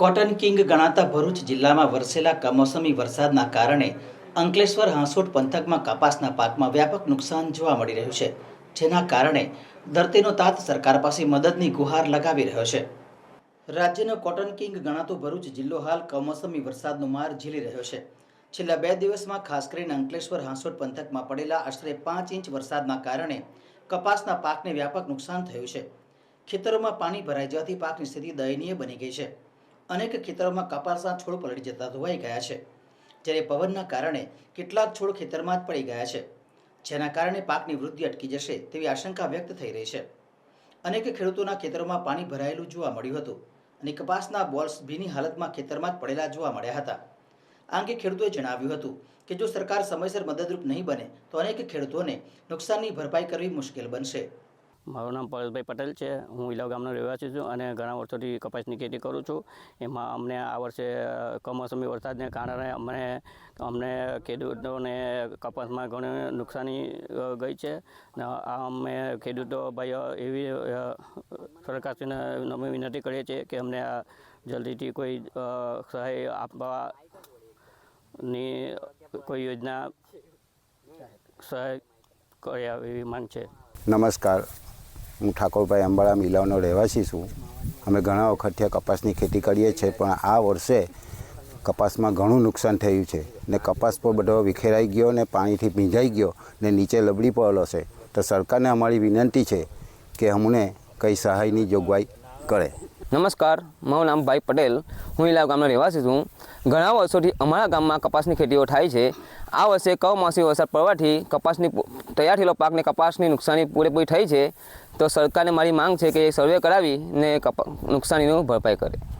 Cotton king ગણાતા ભરૂચ જિલ્લામાં વરસેલા કમોસમી વરસાદના કારણે અંકલેશ્વર હાંસોટ પંથકમાં કપાસના પાકમાં વ્યાપક નુકસાન જોવા મળી રહ્યું છે, જેના કારણે ધરતીનો તાત સરકાર પાસે મદદની ગુહાર લગાવી રહ્યો છે. રાજ્યનો કોટન કિંગ ગણાતો ભરૂચ જિલ્લો હાલ કમોસમી વરસાદનો માર ઝીલી રહ્યો છે. છેલ્લા બે દિવસમાં ખાસ કરીને અંકલેશ્વર હાંસોટ પંથકમાં પડેલા આશરે પાંચ ઇંચ વરસાદના કારણે કપાસના પાકને વ્યાપક નુકસાન થયું છે. ખેતરોમાં પાણી ભરાઈ જવાથી પાકની સ્થિતિ દયનીય બની ગઈ છે. અનેક ખેતરોમાં કપાસના છોડ પલળી જતા ધોવાઈ ગયા છે. જ્યારે પવનના કારણે કેટલાક છોડ ખેતરમાં જ પડી ગયા છે. જેના કારણે પાકની વૃદ્ધિ અટકી જશે તેવી આશંકા વ્યક્ત થઈ રહી છે. અનેક ખેડૂતોના ખેતરોમાં પાણી ભરાયેલું જોવા મળ્યું હતું અને કપાસના બોલ્સ ભીની હાલતમાં ખેતરમાં જ પડેલા જોવા મળ્યા હતા. આ અંગે ખેડૂતોએ જણાવ્યું હતું કે જો સરકાર સમયસર મદદરૂપ નહીં બને તો અનેક ખેડૂતોને નુકસાનની ભરપાઈ કરવી મુશ્કેલ બનશે. મારું નામ પરેશભાઈ પટેલ છે. હું ઇલાવ ગામનો રહેવાસી છું અને ઘણા વર્ષોથી કપાસની ખેતી કરું છું. એમાં અમને આ વર્ષે કમોસમી વરસાદને કારણે અમને અમને ખેડૂતોને કપાસમાં ઘણી નુકસાની ગઈ છે. આ અમે ખેડૂતો ભાઈઓ એવી સરકારશ્રીને અમે વિનંતી કરીએ છીએ કે અમને જલ્દીથી કોઈ સહાય આપવાની, કોઈ યોજના સહાય કરી આવે એવી માંગ છે. નમસ્કાર. હું ઠાકોરભાઈ અંબાળા મિલાવનો રહેવાસી છું. અમે ઘણા વખતથી ત્યાં કપાસની ખેતી કરીએ છીએ, પણ આ વર્ષે કપાસમાં ઘણું નુકસાન થયું છે ને કપાસ પર બધો વિખેરાઈ ગયો ને પાણીથી ભીંજાઈ ગયો ને નીચે લબડી પડેલો છે. તો સરકારને અમારી વિનંતી છે કે અમને કંઈ સહાયની જોગવાઈ કરે. નમસ્કાર, મારું નામ ભાઈ પટેલ. હું ઇલા ગામનો રહેવાસી છું. ઘણા વર્ષોથી અમારા ગામમાં કપાસની ખેતીઓ થાય છે. આ વર્ષે કમોસમી વરસાદ પડવાથી કપાસની તૈયાર થયેલો પાકને કપાસની નુકસાની પૂરેપૂરી થઈ છે. તો સરકારને મારી માંગ છે કે સર્વે કરાવીને કપા નુકસાનીનું ભરપાઈ કરે.